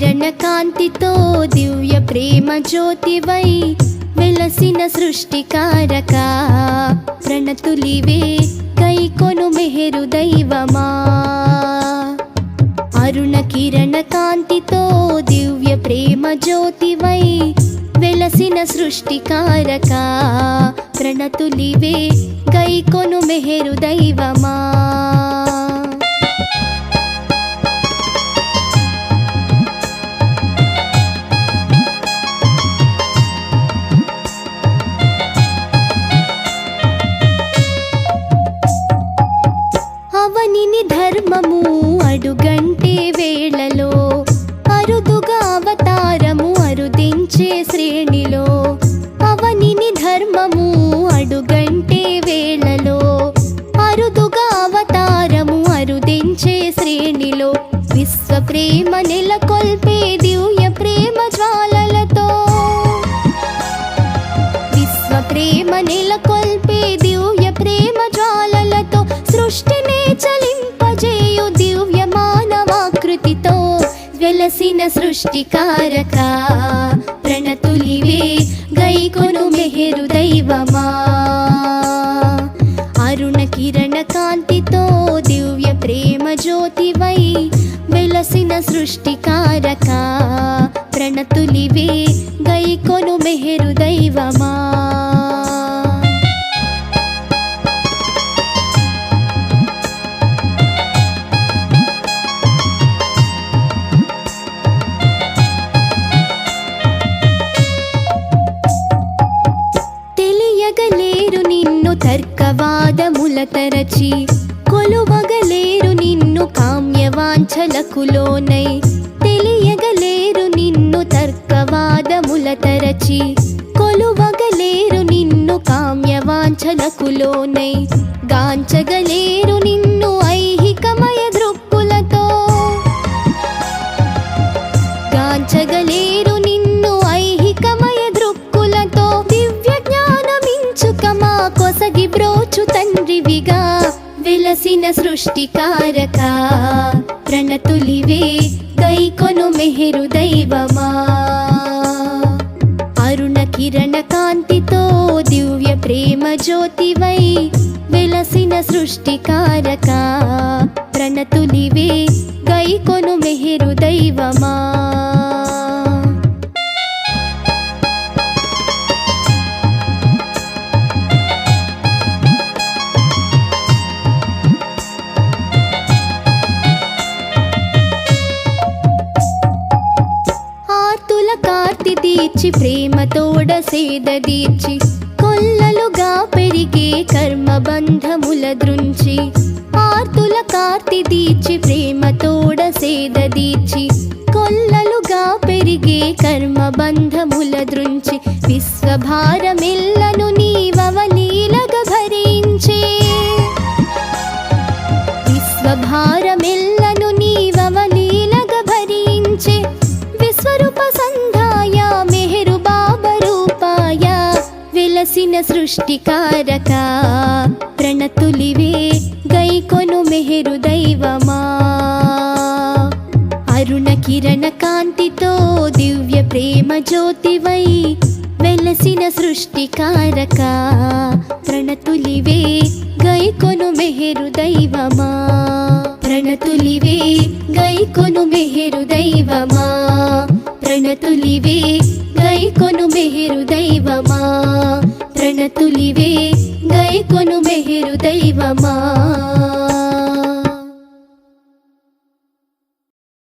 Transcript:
కిరణ కాంతితో దివ్య ప్రేమ జ్యోతివై వెలసిన సృష్టికారక. ప్రణతులివే కైకొను మెహరు దైవమా. అరుణ కిరణ కాంతితో దివ్య ప్రేమ జ్యోతివై వెలసిన సృష్టికారక. ప్రణతులివే కైకొను మెహరు దైవమా. ధర్మము అడుగంటే వేళలో అరుదుగా అవతారము అరుదించే శ్రేణిలో అవనిని ధర్మము అడుగంటే వేళలో అరుదుగా అవతారము అరుదించే శ్రేణిలో విశ్వ ప్రేమ నెలకొల్పే దివ్య ప్రేమ జ్వాలలతో. విశ్వ ప్రేమ నెలకొల్పే దివ్య ప్రేమ జ్వాలలతో సృష్టినే చలి సృష్టికారక. ప్రణతులివే గైకొను మెహరు దైవమా. అరుణ కిరణ కాంతితో దివ్య ప్రేమ జ్యోతివై వెలసిన సృష్టికారక. ప్రణతులివే గైకొను మెహరు దైవమా. తర్కవాదముల తరచి కొలువగలేరు నిన్ను కామ్యవాంఛలకు లోనై తెలియగలేరు నిన్ను తర్కవాదముల తరచి కొలువగలేరు నిన్ను కామ్యవాంఛలకు లోనై గాంచగలేరు సృష్టికారక. ప్రణతులివే గైకొను మెహరు దైవమా. అరుణ కిరణ కాంతితో దివ్య ప్రేమ జ్యోతివై వెలసిన సృష్టికారక. ప్రణతులివే గైకొను మెహరు దైవమా. కార్తి ప్రేమ ప్రేమతోడ సేద తీర్చి కొల్లలుగా పెరిగే కర్మ బంధముల దృంచి ఆర్తుల కార్తి తీర్చి ప్రేమతోడ సేద తీర్చి కొల్లలుగా పెరిగే కర్మ బంధముల దృంచి విశ్వభారమిల్లను నీవవలీలగ భరించే. విశ్వభారమిల్ల వెలసిన సృష్టికారక. ప్రణతులివే గైకొను మెహరు దైవమా. అరుణ కిరణ కాంతితో దివ్య ప్రేమ జ్యోతివై వెలసిన సృష్టికారక. ప్రణతులివే గైకొను మెహరు దైవమా. ప్రణతులివే గైకొను మెహరు దైవమా. ప్రణతులివే గైకొను మెహరు దైవమా. ప్రణతులివే గైకొను మెహరు దైవమా.